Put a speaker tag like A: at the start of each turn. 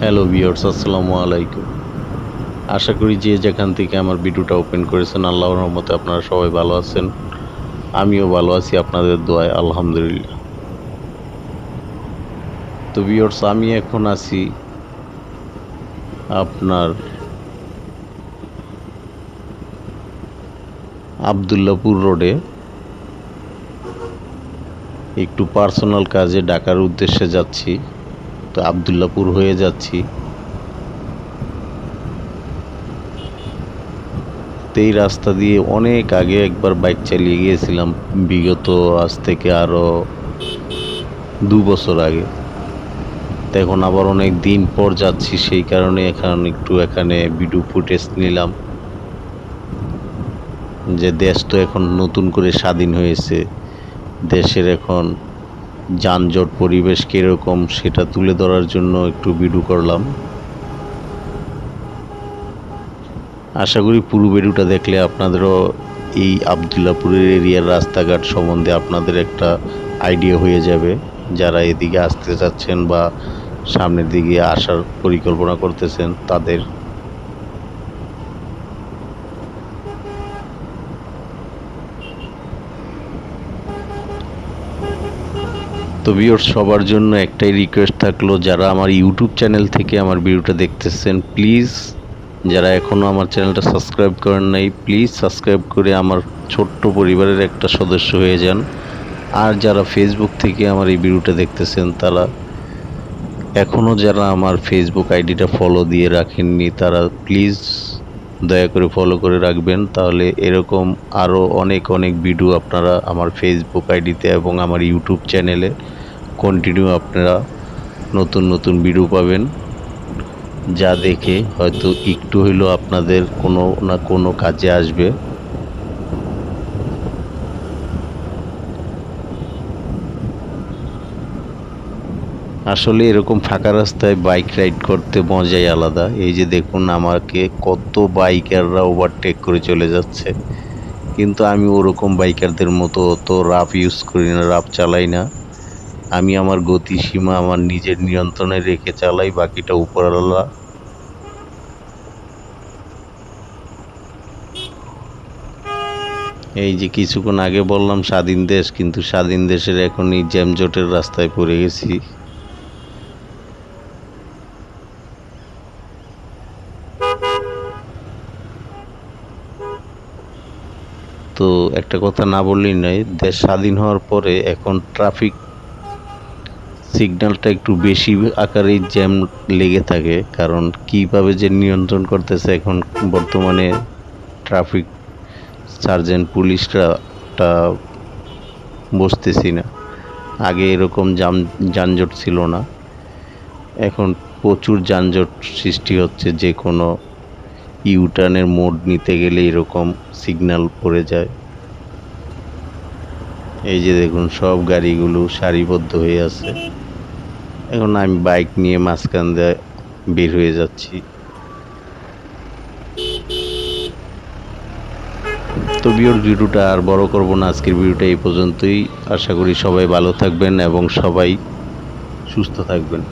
A: Hello viewers আসসালামু আলাইকুম। আশা করি যে যেখান থেকে আমার ভিডিওটা ওপেন করেছেন, আল্লাহর রহমতে আপনারা সবাই ভালো আছেন। আমিও ভালো আছি, আপনাদের দোয়ায়, আলহামদুলিল্লাহ। তো ভিওর্স আমি এখন আছি আপনার আবদুল্লাপুর রোডে। একটু পার্সোনাল কাজে ডাকার উদ্দেশ্যে যাচ্ছি। তো আবদুল্লাপুর হয়ে যাচ্ছি। এই রাস্তা দিয়ে অনেক আগে একবার বাইক চালিয়ে গিয়েছিলাম, বিগত আজ থেকে আরও দু বছর আগে। এখন আবার অনেক দিন পর যাচ্ছি, সেই কারণে এখন একটু এখানে ভিডিও ফুটেজ নিলাম। যে দেশ তো এখন নতুন করে স্বাধীন হয়েছে, দেশের এখন যানজট পরিবেশ কীরকম সেটা তুলে ধরার জন্য একটু ভিডিও করলাম। আশা করি পুরো ভিডিওটা দেখলে আপনাদেরও এই আবদুল্লাপুরের এরিয়ার রাস্তাঘাট সম্বন্ধে আপনাদের একটা আইডিয়া হয়ে যাবে। যারা এদিকে আসতে চাচ্ছেন বা সামনের দিকে আসার পরিকল্পনা করতেছেন তাদের তো ভিউয়ার্স সবার জন্য একটাই রিকোয়েস্ট থাকল, যারা আমার ইউটিউব চ্যানেল থেকে আমার ভিডিওটা দেখতেছেন প্লিজ যারা এখনও আমার চ্যানেলটা সাবস্ক্রাইব করেন নাই প্লিজ সাবস্ক্রাইব করে আমার ছোট্ট পরিবারের একটা সদস্য হয়ে যান। আর যারা ফেসবুক থেকে আমার এই ভিডিওটা দেখতেছেন, তারা এখনও যারা আমার ফেসবুক আইডিটা ফলো দিয়ে রাখেননি, তারা প্লিজ দয়া করে ফলো করে রাখবেন। তাহলে এরকম আরও অনেক অনেক ভিডিও আপনারা আমার ফেসবুক আইডিতে এবং আমার ইউটিউব চ্যানেলে কন্টিনিউ আপনারা নতুন নতুন ভিডিও পাবেন। যা দেখে হয়তো একটু হইলেও আপনাদের কোনো না কোনো কাজে আসবে। আসলে এরকম ফাঁকা রাস্তায় বাইক রাইড করতে মজাই আলাদা। এই যে দেখুন আমাকে কত বাইকাররা ওভারটেক করে চলে যাচ্ছে। কিন্তু আমি ওরকম বাইকারদের মতো অত রাফ ইউজ করি না, রাফ চালাই না। আমি আমার গতিসীমা আমার নিজের নিয়ন্ত্রণে রেখে চালাই, বাকিটা উপরওয়ালা এই যে কিছুক্ষণ আগে বললাম স্বাধীন দেশ, কিন্তু স্বাধীন দেশের এখনই জ্যামজটের রাস্তায় পড়ে গেছি। তো একটা কথা না বললেই নয়, দেশ স্বাধীন হওয়ার পরে এখন ট্রাফিক সিগন্যালটা একটু বেশি আকারেই জ্যাম লেগে থাকে, কারণ কীভাবে যে নিয়ন্ত্রণ করতেছে এখন বর্তমানে ট্রাফিক সার্জেন্ট পুলিশরা বসতেছি না। আগে এরকম জাম যানজট ছিল না, এখন প্রচুর যানজট সৃষ্টি হচ্ছে যে কোনো ইউটার্নের মোড নিতে গেলে এরকম সিগন্যাল পড়ে যায়। এই যে দেখুন, সব গাড়িগুলো সারিবদ্ধ হয়ে আছে। এখন আমি বাইক নিয়ে মাঝখান দিয়ে বের হয়ে যাচ্ছি। তো বিওর ভিডিওটা আর বড় করব না। আজকের ভিডিওটা এই পর্যন্তই। আশা করি সবাই ভালো থাকবেন এবং সবাই সুস্থ থাকবেন।